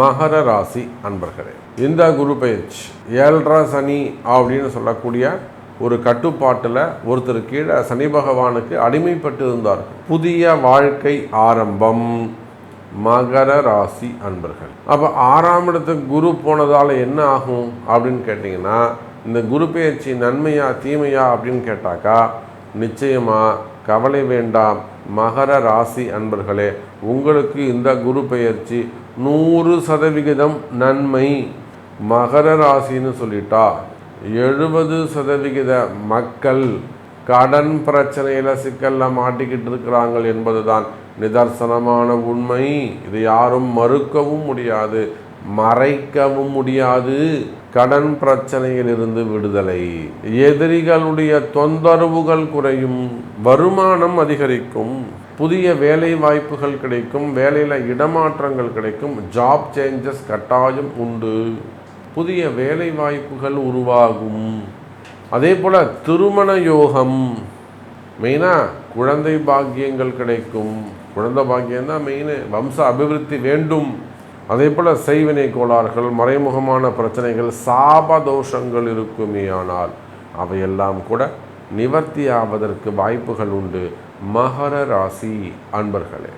மகர ராசி அன்பர்களே இந்த குரு பயிற்சி ஏழ்ரா சனி அப்படின்னு சொல்லக்கூடிய ஒரு கட்டுப்பாட்டில் ஒருத்தர் கீழே சனி பகவானுக்கு அடிமைப்பட்டு இருந்தார். புதிய வாழ்க்கை ஆரம்பம். மகர ராசி அன்பர்கள். அப்போ ஆறாம் இடத்துக்கு குரு போனதால் என்ன ஆகும் அப்படின்னு கேட்டிங்கன்னா இந்த குரு பெயர்ச்சி நன்மையா தீமையா அப்படின்னு கேட்டாக்கா நிச்சயமாக கவலை வேண்டாம். மகர ராசி அன்பர்களே உங்களுக்கு இந்த குரு பெயர்ச்சி நூறு சதவிகிதம் நன்மை. மகர ராசின்னு சொல்லிட்டா எழுபது சதவிகித மக்கள் கடன் பிரச்சனையில் சிக்கலில் மாட்டிக்கிட்டு இருக்கிறாங்க என்பதுதான் நிதர்சனமான உண்மை. இது யாரும் மறுக்கவும் முடியாது. மறைக்கவும் முடியாது. கடன் பிரச்சனையிலிருந்து விடுதலை. எதிரிகளுடைய தொந்தரவுகள் குறையும். வருமானம் அதிகரிக்கும். புதிய வேலை வாய்ப்புகள் கிடைக்கும். வேலையில் இடமாற்றங்கள் கிடைக்கும். ஜாப் சேஞ்சஸ் கட்டாயம் உண்டு. புதிய வேலை வாய்ப்புகள் உருவாகும். அதே போல் திருமண யோகம். மெயினாக குழந்தை பாக்கியங்கள் கிடைக்கும். குழந்தை பாக்கியம் தான் மெயின் வம்ச அபிவிருத்தி வேண்டும். அதே போல் செய்வினை கோளாறுகள் மறைமுகமான பிரச்சனைகள் சாபதோஷங்கள் இருக்குமே ஆனால் அவையெல்லாம் கூட நிவர்த்தி ஆவதற்கு வாய்ப்புகள் உண்டு. மகர ராசி அன்பர்களே.